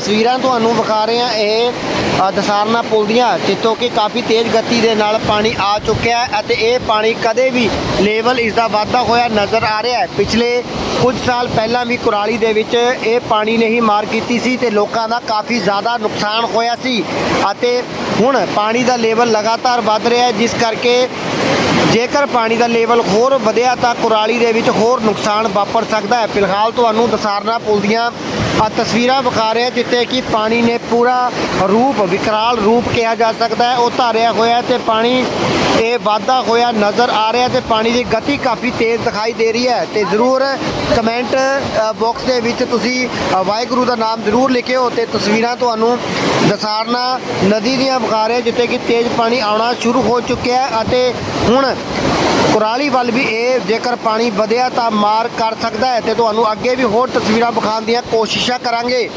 ਤਸਵੀਰਾਂ ਤੁਹਾਨੂੰ ਵਿਖਾ ਰਹੇ ਹਾਂ। ਇਹ ਅ, ਦਸਾਰਨਾ ਪੁਲ ਦੀਆਂ ਜਿੱਥੋਂ ਕਿ ਕਾਫੀ ਤੇਜ਼ ਗਤੀ ਦੇ ਨਾਲ ਪਾਣੀ ਆ ਚੁੱਕਿਆ ਹੈ ਅਤੇ ਇਹ ਪਾਣੀ ਕਦੇ ਵੀ ਲੈਵਲ ਇਸ ਦਾ ਵਾਧਾ ਹੋਇਆ ਨਜ਼ਰ ਆ ਰਿਹਾ ਹੈ। ਪਿਛਲੇ ਕੁਝ ਸਾਲ ਪਹਿਲਾਂ ਵੀ ਕੁਰਾਲੀ ਦੇ ਵਿੱਚ ਇਹ ਪਾਣੀ ਨੇ ਹੀ ਮਾਰ ਕੀਤੀ ਸੀ ਤੇ ਲੋਕਾਂ ਦਾ ਕਾਫੀ ਜ਼ਿਆਦਾ ਨੁਕਸਾਨ ਹੋਇਆ ਸੀ ਅਤੇ ਹੁਣ ਪਾਣੀ ਦਾ ਲੈਵਲ ਲਗਾਤਾਰ ਵੱਧ ਰਿਹਾ ਹੈ ਜਿਸ ਕਰਕੇ ਜੇਕਰ ਪਾਣੀ ਦਾ ਲੈਵਲ ਹੋਰ ਵਧਿਆ ਤਾਂ ਕੁਰਾਲੀ ਦੇ ਵਿੱਚ ਹੋਰ ਨੁਕਸਾਨ ਵਾਪਰ ਸਕਦਾ ਹੈ। ਫਿਲਹਾਲ ਤੁਹਾਨੂੰ ਦਸਾਰਨਾ ਪੁਲ ਦੀਆਂ ਤਸਵੀਰਾਂ ਵਿਖਾ ਰਿਹਾ ਜਿੱਥੇ ਕਿ ਪਾਣੀ ਨੇ ਪੂਰਾ ਰੂਪ, ਵਿਕਰਾਲ ਰੂਪ ਕਿਹਾ ਜਾ ਸਕਦਾ ਹੈ। ਉਹ ਧਾਰਿਆ ਹੋਇਆ ਹੈ ਤੇ ਪਾਣੀ ਇਹ ਵਾਧਾ ਹੋਇਆ ਨਜ਼ਰ ਆ ਰਿਹਾ ਤੇ ਪਾਣੀ ਦੀ ਗਤੀ ਕਾਫੀ ਤੇਜ਼ ਦਿਖਾਈ ਦੇ ਰਹੀ ਹੈ। ਤੇ ਜ਼ਰੂਰ ਕਮੈਂਟ ਬਾਕਸ ਦੇ ਵਿੱਚ ਤੁਸੀਂ ਵਾਹਿਗੁਰੂ ਦਾ ਨਾਮ ਜ਼ਰੂਰ ਲਿਖਿਓ ਤੇ ਤਸਵੀਰਾਂ ਤੁਹਾਨੂੰ ਦਸਾਰਨਾ ਨਦੀ ਦੀਆਂ ਵਿਖਾ ਰਿਹਾ ਜਿੱਥੇ ਕਿ ਤੇਜ਼ ਪਾਣੀ ਆਉਣਾ ਸ਼ੁਰੂ ਹੋ ਚੁੱਕਿਆ ਹੈ ਅਤੇ ਹੁਣ ਕੁਰਾਲੀ ਵੱਲ ਵੀ ਇਹ ਜੇਕਰ ਪਾਣੀ ਵਧਿਆ ਤਾਂ ਮਾਰ ਕਰ ਸਕਦਾ ਹੈ ਤੇ ਤੁਹਾਨੂੰ ਅੱਗੇ ਵੀ ਹੋਰ ਤਸਵੀਰਾਂ ਵਿਖਾਉਣ ਦੀਆਂ ਕੋਸ਼ਿਸ਼ਾਂ ਕਰਾਂਗੇ।